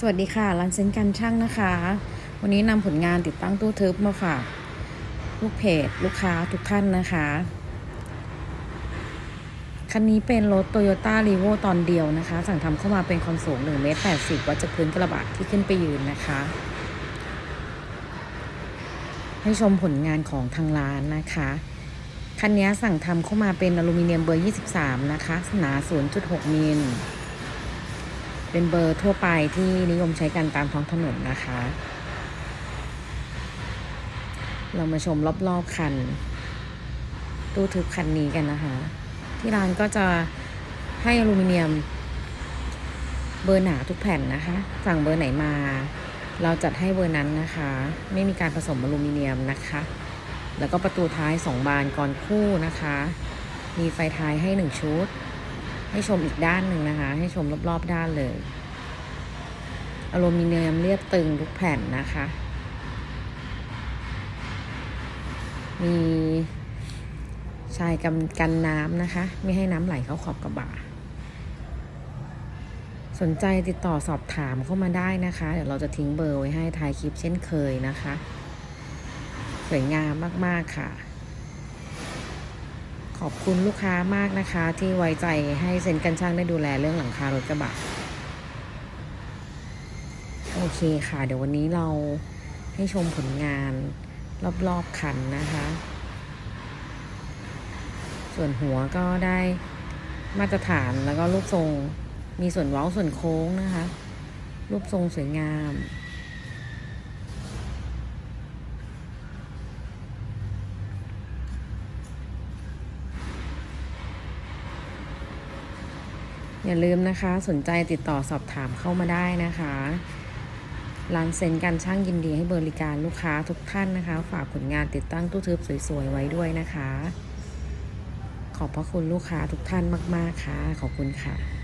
สวัสดีค่ะร้านเซนกันช่างนะคะ วันนี้นำผลงานติดตั้งตู้ทึบมาฝากลูกเพจลูกค้าทุกท่านนะคะ คันนี้เป็นรถ Toyota r e v o ตอนเดียวนะคะ สั่งทำเข้ามาเป็นความสูง1เมตร80 วัดจากพื้นกระบะที่ขึ้นไปยืนนะคะ ให้ชมผลงานของทางร้านนะคะ คันนี้สั่งทำเข้ามาเป็นอลูมิเนียมเบอร์ 23 นะคะ หนา 0.6มิล เป็นเบอร์ทั่วไปที่นิยมใช้กันตามท้องถนนนะคะ เรามาชมรอบๆคัน ตู้ทึบคันนี้กันนะคะ ที่ร้านก็จะให้อลูมิเนียม เบอร์หนาทุกแผ่นนะคะ สั่งเบอร์ไหนมา เราจัดให้เบอร์นั้นนะคะ ไม่มีการผสมอลูมิเนียมนะคะ แล้วก็ประตูท้าย2บานก่อนคู่นะคะ มีไฟท้ายให้1ชุด ให้ชมอีกด้านหนึ่งนะคะ ให้ชมรอบๆด้านเลย อลูมิเนียมเรียบตึงทุกแผ่นนะคะ มีชายกันกันน้ำนะคะ ไม่ให้น้ำไหลเข้าขอบกระบะสนใจติดต่อสอบถามเข้ามาได้นะคะ เดี๋ยวเราจะทิ้งเบอร์ไว้ให้ท้ายคลิปเช่นเคยนะคะ สวยงามมาก ๆ ค่ะ ขอบคุณลูกค้ามากนะคะ ที่ไว้ใจให้เซ็นกันช่างได้ดูแลเรื่องหลังคารถกระบะ โอเคค่ะ เดี๋ยววันนี้เราให้ชมผลงานรอบๆคันนะคะ ส่วนหัวก็ได้มาตรฐานแล้วก็รูปทรง มีส่วนเว้าส่วนโค้งนะคะ รูปทรงสวยงาม อย่าลืมนะคะสนใจติดต่อสอบถามเข้ามาได้นะคะร้านเซ็นกันช่างยินดีให้บริการลูกค้าทุกท่านนะคะ ฝากผลงานติดตั้งตู้ทึบสวยๆไว้ด้วยนะคะ ขอบพระคุณลูกค้าทุกท่านมาก ๆ ค่ะ ขอบคุณค่ะ